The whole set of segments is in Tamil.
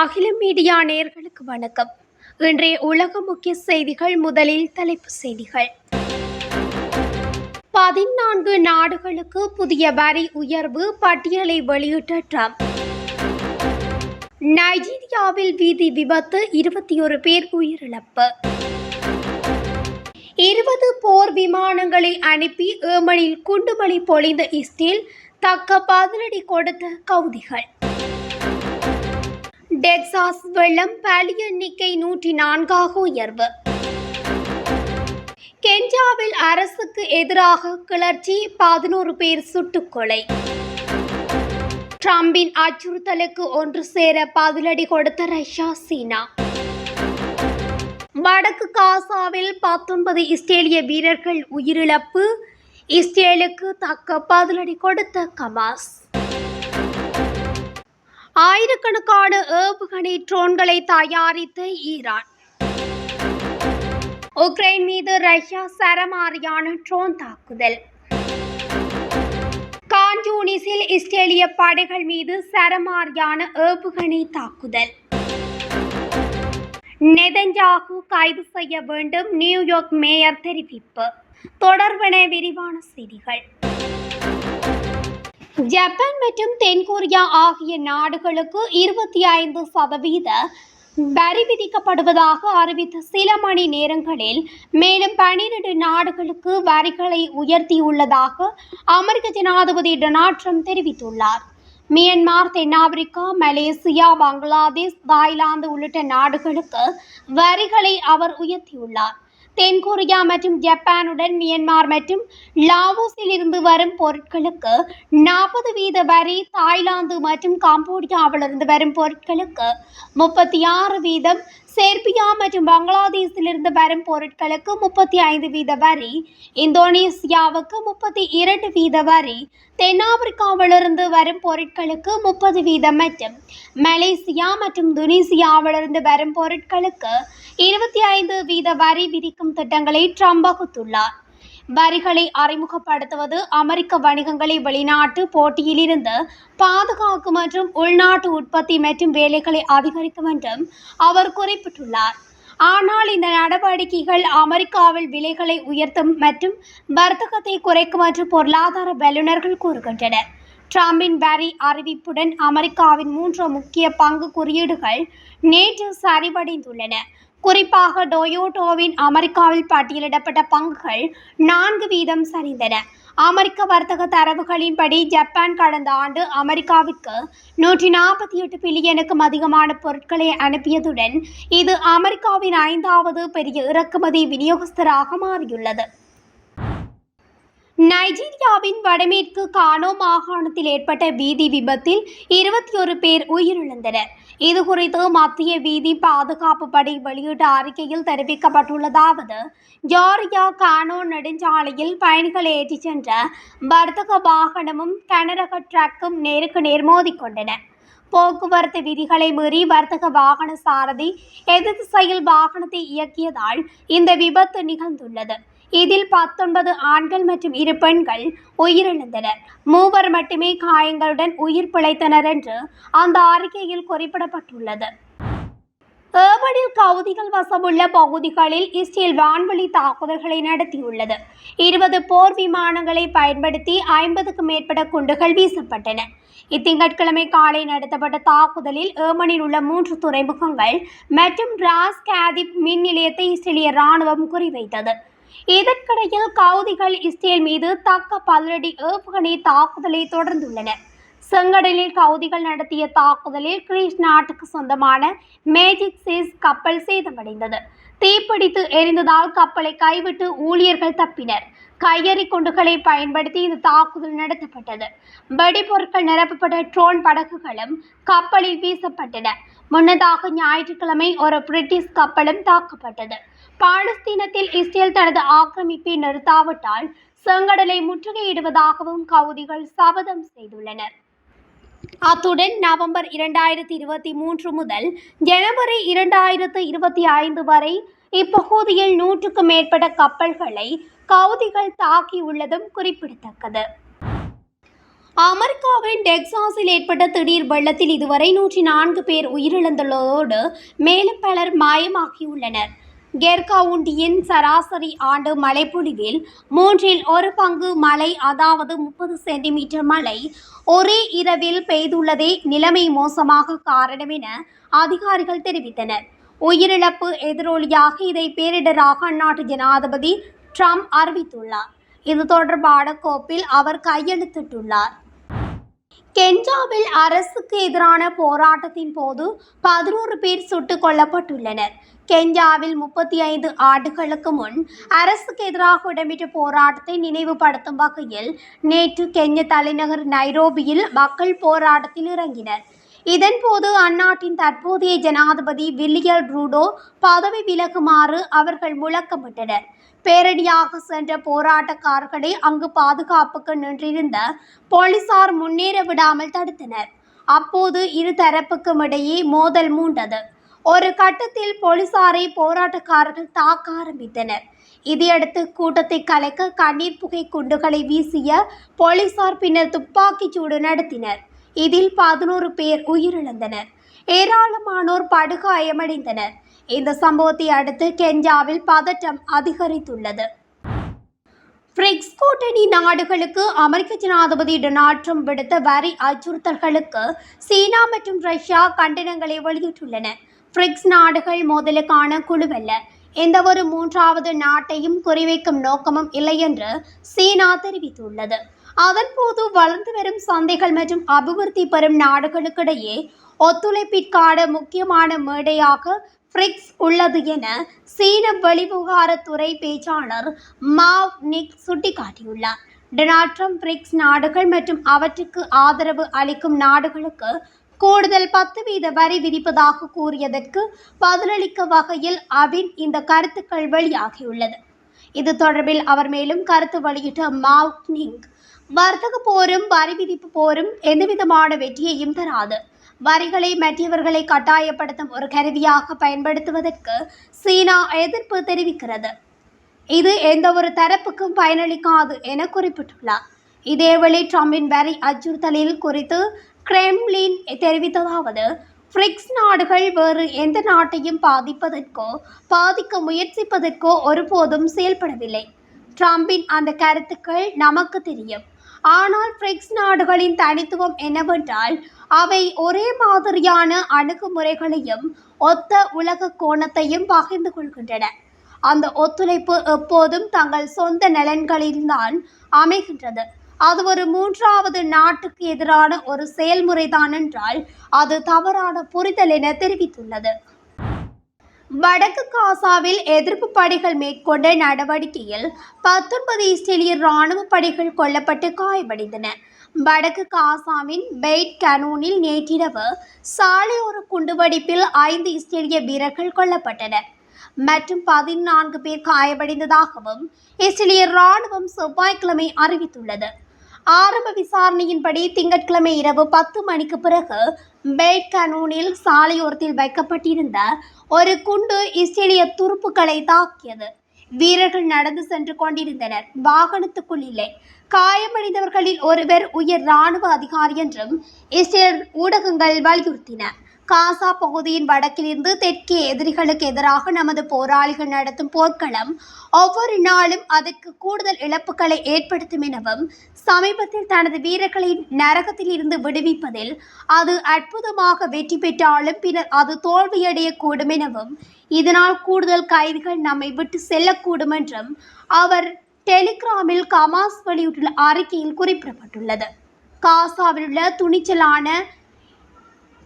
அகில மீடியா நேர்களுக்கு வணக்கம். இன்றைய உலக முக்கிய செய்திகள் முதலில் தலைப்பு செய்திகள். பதினான்கு நாடுகளுக்கு புதிய வரி உயர்வு பட்டியலை வெளியிட்ட ட்ரம்ப். நைஜீரியாவில் வீதி விபத்து இருபத்தி ஒரு பேர் உயிரிழப்பு. இருபது போர் விமானங்களை அனுப்பி ஏமனில் குண்டுமணி பொழிந்த இஸ்ரேல் தக்க பதிலடி கொடுத்த கவுதிகள். டெக்சாஸ் வெள்ளம் பலி எண்ணிக்கை நூற்றி நான்காக உயர்வு. கென்யாவில் அரசுக்கு எதிராக கிளர்ச்சி பதினோரு பேர் சுட்டுக்கொலை. ட்ரம்பின் அச்சுறுத்தலுக்கு ஒன்று சேர பதிலடி கொடுத்த ரஷ்யா சீனா. வடக்கு காசாவில் பத்தொன்பது இஸ்ரேலிய வீரர்கள் உயிரிழப்பு. இஸ்ரேலுக்கு தக்க பதிலடி கொடுத்த கமாஸ். ஆயிரக்கணக்கான ஏவுகணை ட்ரோன்களை தயாரித்த ஈரான். உக்ரைன் மீது ரஷ்யா சரமாரியான ட்ரோன் தாக்குதல். கான்யூனிஸில் இஸ்ரேலிய படைகள் மீது சரமாரியான ஏவுகணை தாக்குதல். நெதஞ்சாகு கைது செய்ய வேண்டும் நியூயார்க் மேயர் தெரிவிப்பு. தொடர்பென விரிவான செய்திகள். ஜப்பான் மற்றும் தென்கொரியா ஆகிய நாடுகளுக்கு இருபத்தி ஐந்து சதவீத வரி விதிக்கப்படுவதாக அறிவித்த சில மணி நேரங்களில் மேலும் பனிரெண்டு நாடுகளுக்கு வரிகளை உயர்த்தியுள்ளதாக அமெரிக்க ஜனாதிபதி டொனால்ட் ட்ரம்ப் தெரிவித்துள்ளார். மியன்மார் தென்னாப்பிரிக்கா மலேசியா பங்களாதேஷ் தாய்லாந்து உள்ளிட்ட நாடுகளுக்கு வரிகளை அவர் உயர்த்தியுள்ளார். தென்கொரியா மற்றும் ஜப்பானுடன் மியன்மார் மற்றும் லாவோஸில் இருந்து வரும் பொருட்களுக்கு நாற்பது வீத வரி தாய்லாந்து மற்றும் காம்போடியாவிலிருந்து வரும் பொருட்களுக்கு முப்பத்தி ஆறு வீதம் செர்பியா மற்றும் பங்களாதேஷிலிருந்து வரும் பொருட்களுக்கு முப்பத்தி ஐந்து வீத வரி இந்தோனேசியாவுக்கு முப்பத்தி இரண்டு வீத வரி தென்னாப்பிரிக்காவிலிருந்து வரும் பொருட்களுக்கு முப்பது வீதம் மற்றும் மலேசியா மற்றும் துனிசியாவிலிருந்து வரும் பொருட்களுக்கு இருபத்தி ஐந்து வீத வரி விதிக்கும் திட்டங்களை ட்ரம்ப் வகுத்துள்ளார். வரிகளை அறிமுகப்படுத்துவது அமெரிக்க வணிகங்களை வெளிநாட்டு போட்டியிலிருந்து பாதுகாக்கும் மற்றும் உள்நாட்டு உற்பத்தி மற்றும் வேலைகளை அதிகரிக்கும் என்றும் அவர் குறிப்பிட்டுள்ளார். ஆனால் இந்த நடவடிக்கைகள் அமெரிக்காவில் விலைகளை உயர்த்தும் மற்றும் வர்த்தகத்தை குறைக்கும் என்று பொருளாதார வல்லுநர்கள் கூறுகின்றனர். ட்ரம்பின் வரி அறிவிப்புடன் அமெரிக்காவின் மூன்று முக்கிய பங்கு குறியீடுகள் நேற்று சரிவடைந்துள்ளன. குறிப்பாக டொயோட்டோவின் அமெரிக்காவில் பட்டியலிடப்பட்ட பங்குகள் நான்கு வீதம் சரிந்தன. அமெரிக்க வர்த்தக தரவுகளின்படி ஜப்பான் கடந்த ஆண்டு அமெரிக்காவிற்கு நூற்றி நாற்பத்தி எட்டு பில்லியனுக்கும் அதிகமான பொருட்களை அனுப்பியதுடன் இது அமெரிக்காவின் ஐந்தாவது பெரிய இறக்குமதி விநியோகஸ்தராக மாறியுள்ளது. நைஜீரியாவின் வடமேற்கு கானோ மாகாணத்தில் ஏற்பட்ட வீதி விபத்தில் இருபத்தி ஒரு பேர் உயிரிழந்தனர். இது குறித்து மத்திய வீதி பாதுகாப்பு படை வெளியிட்ட அறிக்கையில் தெரிவிக்கப்பட்டுள்ளதாவது ஜாரியா கானோ நெடுஞ்சாலையில் பயணிகளை ஏற்றிச் சென்ற வர்த்தக வாகனமும் கனரக டிரக்கும் நேருக்கு நேர் மோதிக்கொண்டன. போக்குவரத்து விதிகளை மீறி வர்த்தக வாகன சாரதி எதிர் திசையில் வாகனத்தை இயக்கியதால் இந்த விபத்து நிகழ்ந்துள்ளது. இதில் பத்தொன்பது ஆண்கள் மற்றும் இரு பெண்கள் உயிரிழந்தனர். மூவர் மட்டுமே காயங்களுடன் உயிர் பிழைத்தனர் என்று அந்த அறிக்கையில் குறிப்பிடப்பட்டுள்ளது. ஏமனில் கவுதிகள் வசமுள்ள பகுதிகளில் இஸ்ரேல் வான்வழி தாக்குதல்களை நடத்தியுள்ளது. இருபது போர் விமானங்களை பயன்படுத்தி ஐம்பதுக்கும் மேற்பட்ட குண்டுகள் வீசப்பட்டன. இத்திங்கட்கிழமை காலை நடத்தப்பட்ட தாக்குதலில் ஏமனில் உள்ள மூன்று துறைமுகங்கள் மற்றும் ராஸ் கேதிப் மின் நிலையத்தை இஸ்ரேலிய ராணுவம் குறிவைத்தது. இதற்கிடையில் கவுதிகள் இஸ்ரேல் மீது தக்க பதிலடி ஏவுகணை தாக்குதலை தொடர்ந்துள்ளன. செங்கடலில் கவுதிகள் நடத்திய தாக்குதலில் கிரீஸ் நாட்டுக்கு சொந்தமான மேஜிக் சீஸ் கப்பல் சேதமடைந்தது. தீப்பிடித்து எரிந்ததால் கப்பலை கைவிட்டு ஊழியர்கள் தப்பினர். கையெறி குண்டுகளை பயன்படுத்தி இந்த தாக்குதல் நடத்தப்பட்டது. வெடிபொருட்கள் நிரப்பப்பட்ட ட்ரோன் படகுகளும் கப்பலில் வீசப்பட்டன. முன்னதாக ஞாயிற்றுக்கிழமை ஒரு பிரிட்டிஷ் கப்பலும் தாக்கப்பட்டது. பாலஸ்தீனத்தில் இஸ்ரேல் தனது ஆக்கிரமிப்பை நிறுத்தாவிட்டால் செங்கடலை முற்றுகையிடுவதாகவும் கவுதிகள் சபதம் செய்துள்ளனர். அத்துடன் நவம்பர் இரண்டாயிரத்தி இருபத்தி மூன்று முதல் ஜனவரி இரண்டாயிரத்து இருபத்தி ஐந்து வரை இப்பகுதியில் நூற்றுக்கும் மேற்பட்ட கப்பல்களை கவுதிகள் தாக்கியுள்ளதும் குறிப்பிடத்தக்கது. அமெரிக்காவின் டெக்சாஸில் ஏற்பட்ட திடீர் வெள்ளத்தில் இதுவரை நூற்றி நான்கு பேர் உயிரிழந்துள்ளதோடு மேலும் பலர் மாயமாகியுள்ளனர். கெர்காவுண்டியின் சராசரி ஆண்டு மழைப்பொழிவில் மூன்றில் ஒரு பங்கு மழை அதாவது முப்பது சென்டிமீட்டர் மழை ஒரே இரவில் பெய்துள்ளதே நிலைமை மோசமாக காரணம் என அதிகாரிகள் தெரிவித்தனர். உயிரிழப்பு எதிரொலியாக இதை பேரிடராக அந்நாட்டு ஜனாதிபதி ட்ரம்ப் அறிவித்துள்ளார். இது தொடர்பான கோப்பில் அவர் கையெழுத்திட்டுள்ளார். கென்யாவில் அரசுக்கு எதிரான போராட்டத்தின் போது பதினோரு பேர் சுட்டுக் கொல்லப்பட்டுள்ளனர். கென்யாவில் முப்பத்தி ஐந்து ஆண்டுகளுக்கு முன் அரசுக்கு எதிராக இடம்பெற்ற போராட்டத்தை நினைவுபடுத்தும் வகையில் நேற்று கென்ய தலைநகர் நைரோபியில் மக்கள் போராட்டத்தில் இறங்கினர். இதன்போது அந்நாட்டின் தற்போதைய ஜனாதிபதி வில்லியல் ரூடோ பதவி விலகுமாறு அவர்கள் முழக்கமிட்டனர். பேரணியாக சென்ற போராட்டக்காரர்களை அங்கு பாதுகாப்புக்கு நின்றிருந்த போலீசார் முன்னேற விடாமல் தடுத்தனர். அப்போது இரு தரப்புக்கும் இடையே மோதல் மூண்டது. ஒரு கட்டத்தில் போலீசாரை போராட்டக்காரர்கள் தாக்க ஆரம்பித்தனர். இதையடுத்து கூட்டத்தை கலைக்க கண்ணீர் புகை குண்டுகளை வீசிய போலீசார் பின்னர் துப்பாக்கிச் சூடு நடத்தினர். இதில் பதினோரு பேர் உயிரிழந்தனர். ஏராளமானோர் படுகாயமடைந்தனர். இந்த சம்பவத்தை அடுத்து கென்யாவில் பதட்டம் அதிகரித்துள்ளது. பிரிக்ஸ் கூட்டணி நாடுகளுக்கு அமெரிக்க ஜனாதிபதி டொனால்ட் ட்ரம்ப் விடுத்த வரி அச்சுறுத்தல்களுக்கு சீனா மற்றும் ரஷ்யா கண்டனங்களை வெளியிட்டுள்ளன. பிரிக்ஸ் நாடுகள் மோதலுக்கான குழுவல்ல. எந்த ஒரு மூன்றாவது நாட்டையும் குறிவைக்கும் நோக்கமும் இல்லை என்று சீனா தெரிவித்துள்ளது. அதன்போது வளர்ந்து வரும் சந்தைகள் மற்றும் அபிவிருத்தி பெறும் நாடுகளுக்கிடையே ஒத்துழைப்பிற்கான முக்கியமான மேடையாக பிரிக்ஸ் உள்ளது என சீன வெளிவிவகாரத்துறை பேச்சாளர் மாவ் நிக் சுட்டிக்காட்டியுள்ளார். டொனால்ட் ட்ரம்ப் பிரிக்ஸ் நாடுகள் மற்றும் அவற்றுக்கு ஆதரவு அளிக்கும் நாடுகளுக்கு கூடுதல் பத்து வீத வரி விதிப்பதாக கூறியதற்கு பதிலளிக்க வகையில் அவின் இந்த கருத்துக்கள் வெளியாகியுள்ளது. இது தொடர்பில் அவர் மேலும் கருத்து வெளியிட்ட மாவ் நிங் வர்த்தக போரும் வரி விதிப்பு போரும் எந்தவிதமான வெற்றியையும் தராது. வரிகளை மற்றவர்களை கட்டாயப்படுத்தும் ஒரு கருவியாக பயன்படுத்துவதற்கு சீனா எதிர்ப்பு தெரிவிக்கிறது. இது எந்த ஒரு தரப்புக்கும் பயனளிக்காது என குறிப்பிட்டுள்ளார். இதேவேளை ட்ரம்பின் வரி அச்சுறுத்தலில் குறித்து கிரெம்லின் தெரிவித்ததாவது பிரிக்ஸ் நாடுகள் வேறு எந்த நாட்டையும் பாதிப்பதற்கோ பாதிக்க முயற்சிப்பதற்கோ ஒருபோதும் செயல்படவில்லை. ட்ரம்பின் அந்த கருத்துக்கள் நமக்கு தெரியும். ஆனால் பிரிக்ஸ் நாடுகளின் தனித்துவம் என்னவென்றால் அவை ஒரே மாதிரியான அணுகுமுறைகளையும் ஒத்த உலக கோணத்தையும் பகிர்ந்து கொள்கின்றன. அந்த ஒத்துழைப்பு எப்போதும் தங்கள் சொந்த நலன்களில்தான் அமைகின்றது. அது ஒரு மூன்றாவது நாட்டுக்கு எதிரான ஒரு செயல்முறைதான் என்றால் அது தவறான புரிதல் என தெரிவித்துள்ளது. வடக்கு காசாவில் எதிர்ப்பு படைகள் மேற்கொண்ட நடவடிக்கையில் பத்தொன்பது இஸ்ரேலிய இராணுவ படைகள் கொல்லப்பட்டு காயமடைந்தன. வடக்கு காசாவின் பெய்ட் கனூனில் நேற்றிரவு சாலையோர குண்டுவெடிப்பில் ஐந்து இஸ்ரேலிய வீரர்கள் கொல்லப்பட்டனர். மற்றும் பதினான்கு பேர் காயமடைந்ததாகவும் இஸ்ரேலிய இராணுவம் செவ்வாய்க்கிழமை அறிவித்துள்ளது. ஆரம்ப விசாரணையின்படி திங்கட்கிழமை இரவு பத்து மணிக்கு பிறகு பேட் கனூனில் சாலையோரத்தில் வைக்கப்பட்டிருந்த ஒரு குண்டு இஸ்ரேலிய துருப்புக்களை தாக்கியது. வீரர்கள் நடந்து சென்று கொண்டிருந்தனர். வாகனத்துக்குள் இல்லை காயமடைந்தவர்களில் ஒருவர் உயர் இராணுவ அதிகாரி என்றும் இஸ்ரேல் ஊடகங்கள் வலியுறுத்தின. காசா பகுதியின் வடக்கிலிருந்து தெற்கே எதிரிகளுக்கு எதிராக நமது போராளிகள் நடத்தும் போர்க்களம் ஒவ்வொரு நாளும் அதற்கு கூடுதல் இழப்புகளை ஏற்படுத்தும் எனவும் சமீபத்தில் தனது வீரர்களின் நரகத்தில் இருந்து விடுவிப்பதில் அது அற்புதமாக வெற்றி பெற்றாலும் பின்னர் அது தோல்வியடையக்கூடும் எனவும் இதனால் கூடுதல் கைதிகள் நம்மை விட்டு செல்லக்கூடும் என்றும் அவர் டெலிகிராமில் கமாஸ் வெளியிட்டுள்ள அறிக்கையில் குறிப்பிடப்பட்டுள்ளது. காசாவில் உள்ள துணிச்சலான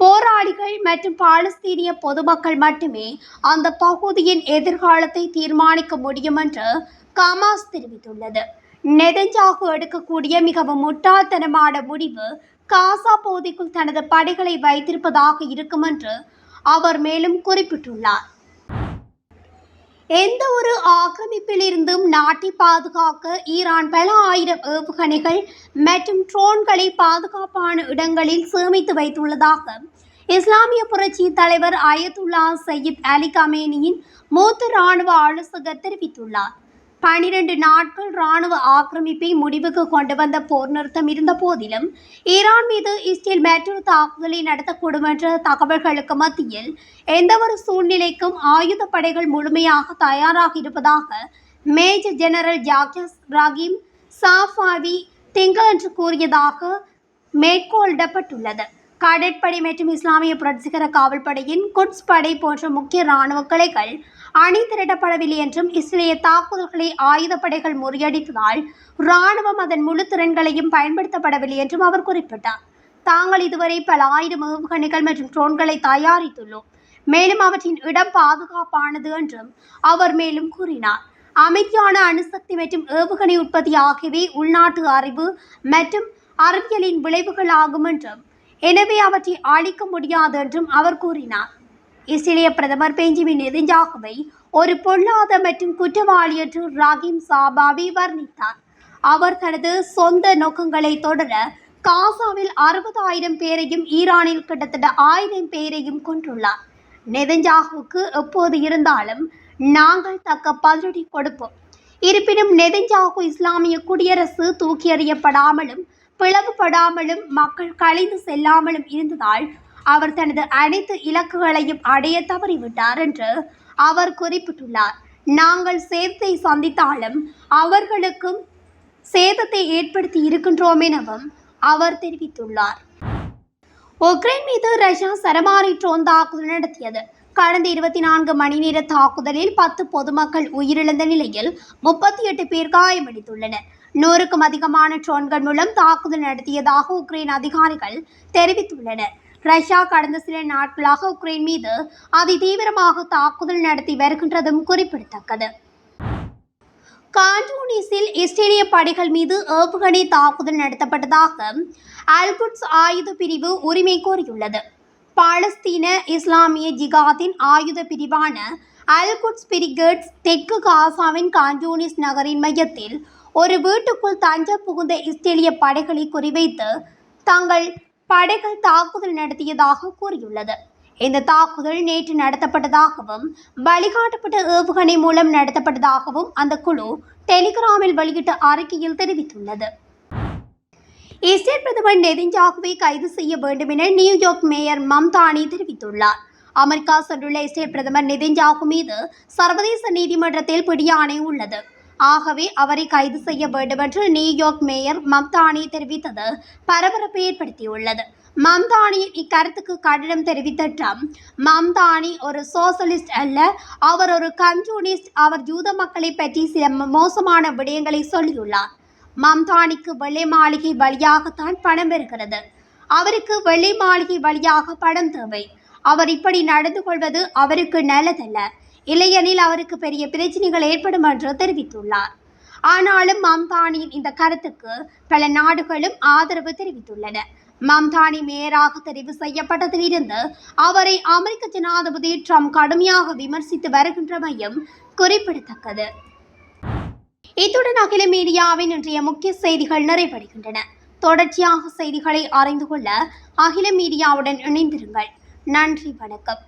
போராளிகள் மற்றும் பாலஸ்தீனிய பொதுமக்கள் மட்டுமே அந்த பகுதியின் எதிர்காலத்தை தீர்மானிக்க முடியும் என்று கமாஸ் தெரிவித்துள்ளது. நெதஞ்சாகு எடுக்கக்கூடிய மிகவும் முட்டாள்தனமான முடிவு காசா பகுதிக்குள் தனது படைகளை வைத்திருப்பதாக இருக்கும் என்று அவர் மேலும் குறிப்பிட்டுள்ளார். எந்த ஒரு ஆக்கிரமிப்பிலிருந்தும் நாட்டை பாதுகாக்க ஈரான் பல ஆயிரம் ஏவுகணைகள் மற்றும் ட்ரோன்களை பாதுகாப்பான இடங்களில் சேமித்து வைத்துள்ளதாக இஸ்லாமிய புரட்சி தலைவர் அயதுல்லா சையீத் அலி கமேனியின் மூத்த இராணுவ ஆலோசகர் தெரிவித்துள்ளார். பனிரெண்டு நாட்கள் ராணுவ ஆக்கிரமிப்பை முடிவுக்கு கொண்டு வந்த போர் நிறுத்தம் இருந்த போதிலும் ஈரான் மீது இஸ்ரேல் மற்றொரு தாக்குதலை நடத்தக்கூடும் என்ற தகவல்களுக்கு மத்தியில் எந்தவொரு சூழ்நிலைக்கும் ஆயுத படைகள் முழுமையாக தயாராக இருப்பதாக மேஜர் ஜெனரல் ஜாக்கஸ் ராகிம் சாஃபாவி திங்களன்று கூறியதாக மேற்கோளிடப்பட்டுள்ளது. கடற்படை மற்றும் இஸ்லாமிய புரட்சிகர காவல்படையின் குட்ஸ் படை போன்ற முக்கிய இராணுவ கிளைகள் அணி திரட்டப்படவில்லை என்றும் இஸ்ரேலிய தாக்குதல்களை ஆயுதப்படைகள் முறியடித்ததால் இராணுவம் அதன் முழு திறன்களையும் பயன்படுத்தப்படவில்லை என்றும் அவர் குறிப்பிட்டார். தாங்கள் இதுவரை பல ஆயிரம் ஏவுகணைகள் மற்றும் ட்ரோன்களை தயாரித்துள்ளோம். மேலும் அவற்றின் இடம் பாதுகாப்பானது என்றும் அவர் மேலும் கூறினார். அமைதியான அணுசக்தி மற்றும் ஏவுகணை உற்பத்தி ஆகியவை உள்நாட்டு அறிவு மற்றும் அறிவியலின் விளைவுகள் ஆகும் என்றும் எனவே அவற்றை அழிக்க முடியாது என்றும் அவர் கூறினார். இஸ்ரேலிய பிரதமர் பெஞ்சமின் நெதன்யாகுவை ஒரு பொல்லாத மற்றும் குற்றவாளி என்று ராகிம் சாபாவி வர்ணித்தார். அவர் தனது சொந்த நோக்கங்களை தொடர காசாவில் அறுபதாயிரம் பேரையும் ஈரானில் கிட்டத்தட்ட ஆயிரம் பேரையும் கொண்டுள்ளார் நெதஞ்சாகுவுக்கு எப்போது இருந்தாலும் நாங்கள் தக்க பதிலடி கொடுப்போம். இருப்பினும் நெதஞ்சாகு இஸ்லாமிய குடியரசு தூக்கி எறியப்படாமலும் பிளவுபடாமலும் மக்கள் கலைந்து செல்லாமலும் இருந்ததால் அவர் தனது அனைத்து இலக்குகளையும் அடைய தவறிவிட்டார் என்று அவர் குறிப்பிட்டுள்ளார். நாங்கள் சேதத்தை சந்தித்தாலும் அவர்களுக்கும் சேதத்தை ஏற்படுத்தி இருக்கின்றோம் எனவும் அவர் தெரிவித்துள்ளார். உக்ரைன் மீது ரஷ்யா சரமாரி ட்ரோன் தாக்குதல் நடத்தியது. கடந்த இருபத்தி நான்கு மணி நேர தாக்குதலில் பத்து பொதுமக்கள் உயிரிழந்த நிலையில் முப்பத்தி எட்டு பேர் காயமடைந்துள்ளனர். நூறுக்கும் அதிகமான ட்ரோன்கள் மூலம் தாக்குதல் நடத்தியதாக உக்ரைன் அதிகாரிகள் தெரிவித்துள்ளனர். ரஷ்யா கடந்த சில நாட்களாக உக்ரைன் மீது அதிதீவிரமாக தாக்குதல் நடத்தி வருகின்றதும் குறிப்பிடத்தக்கது. காண்டூனிஸில் இஸ்ரேலிய படைகள் மீது ஏவுகணை தாக்குதல் நடத்தப்பட்டதாக அல்புட்ஸ் ஆயுத பிரிவு உரிமை கோரியுள்ளது. பாலஸ்தீன இஸ்லாமிய ஜிகாத்தின் ஆயுத பிரிவான அல்குட்ஸ் பிரிகேட்ஸ் தெற்கு காசாவின் காண்டூனிஸ் நகரின் மையத்தில் ஒரு வீட்டுக்குள் தஞ்ச புகுந்த இஸ்ரேலிய படைகளை குறிவைத்து தங்கள் படைகள் தாக்குதல் நடத்தியதாக கூறியுள்ளது. இந்த தாக்குதல் நேற்று நடத்தப்பட்டதாகவும் வழிகாட்டப்பட்ட ஏவுகணை மூலம் நடத்தப்பட்டதாகவும் அந்த குழு டெலிகிராமில் வெளியிட்ட அறிக்கையில் தெரிவித்துள்ளது. இஸ்ரேல் பிரதமர் நெதின்ஜாகுவை கைது செய்ய வேண்டும் என நியூயார்க் மேயர் மம்தானி தெரிவித்துள்ளார். அமெரிக்கா சென்றுள்ள இஸ்ரேல் பிரதமர் நெதின்ஜாகு மீது சர்வதேச நீதிமன்றத்தில் பிடியாணை உள்ளது. ஆகவே அவரை கைது செய்ய வேண்டும் என்று நியூயார்க் மேயர் மம்தானி தெரிவித்தது பரபரப்பை ஏற்படுத்தியுள்ளது. மம்தானியின் இக்கருத்துக்கு கடிதம் தெரிவித்த ட்ரம்ப் மம்தானி ஒரு சோசலிஸ்ட் அல்ல அவர் ஒரு கம்யூனிஸ்ட் அவர் யூத மக்களை பற்றி சில மோசமான விடயங்களை சொல்லியுள்ளார். மம்தானிக்கு வெள்ளை மாளிகை வழியாகத்தான் பணம் வருகிறது அவருக்கு வெள்ளை மாளிகை வழியாக பணம் தேவை. அவர் இப்படி நடந்து கொள்வது அவருக்கு நல்லதல்ல. இல்லையெனில் அவருக்கு பெரிய பிரச்சனைகள் ஏற்படும் என்று தெரிவித்துள்ளார். ஆனாலும் மம்தானியின் இந்த கருத்துக்கு பல நாடுகளும் ஆதரவு தெரிவித்துள்ளன. மம்தானி மேயராக தெரிவு செய்யப்பட்டதிலிருந்து அவரை அமெரிக்க ஜனாதிபதி ட்ரம்ப் கடுமையாக விமர்சித்து வருகின்றமையும் குறிப்பிடத்தக்கது. இத்துடன் அகில மீடியாவின் இன்றைய முக்கிய செய்திகள் நிறைவடைகின்றன. தொடர்ச்சியாக செய்திகளை அறிந்து கொள்ள அகில மீடியாவுடன் இணைந்திருங்கள். நன்றி வணக்கம்.